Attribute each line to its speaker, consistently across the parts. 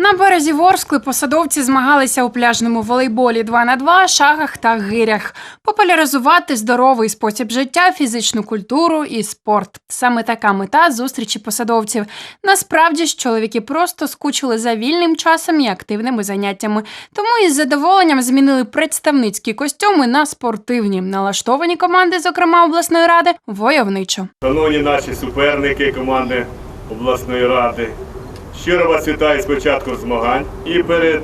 Speaker 1: На березі Ворскли посадовці змагалися у пляжному волейболі 2 на 2 шагах та гирях. Популяризувати здоровий спосіб життя, фізичну культуру і спорт. Саме така мета зустрічі посадовців. Насправді ж чоловіки просто скучили за вільним часом і активними заняттями. Тому із задоволенням змінили представницькі костюми на спортивні. Налаштовані команди, зокрема обласної ради, войовничо.
Speaker 2: Шановні наші суперники команди обласної ради, щиро вас вітаю з початком змагань і перед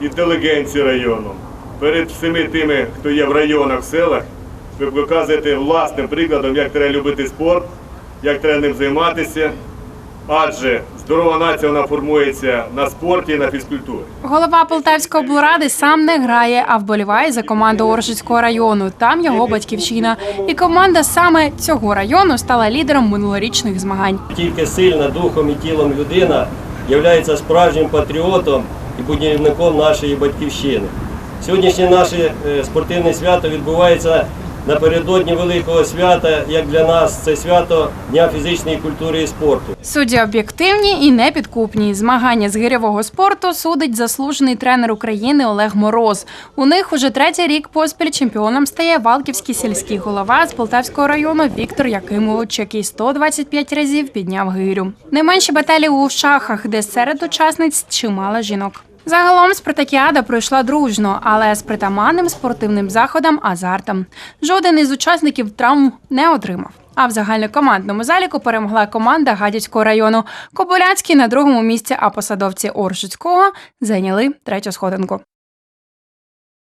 Speaker 2: інтелігенцією району, перед всіми тими, хто є в районах, в селах, ви показуєте власним прикладом, як треба любити спорт, як треба ним займатися. Адже здорова нація вона формується на спорті і на фізкультурі.
Speaker 1: Голова Полтавської облради сам не грає, а вболіває за команду Оржицького району. Там його батьківщина. І команда саме цього району стала лідером минулорічних змагань.
Speaker 3: Тільки сильна духом і тілом людина є справжнім патріотом і будівником нашої батьківщини. Сьогоднішнє наше е, спортивне свято відбувається напередодні великого свята, як для нас це свято Дня фізичної культури і спорту.
Speaker 1: Судді об'єктивні і непідкупні. Змагання з гирьового спорту судить заслужений тренер України Олег Мороз. У них уже третій рік поспіль чемпіоном стає Валківський сільський голова з Полтавського району Віктор Якимович, який 125 разів підняв гирю. Не менші баталії у шахах, де серед учасниць чимало жінок. Загалом спартакіада пройшла дружно, але з притаманним спортивним заходом азартом. Жоден із учасників травм не отримав. А в загальнокомандному заліку перемогла команда Гадяцького району. Кобиляцький на другому місці, а посадовці Оржицького зайняли третю сходинку.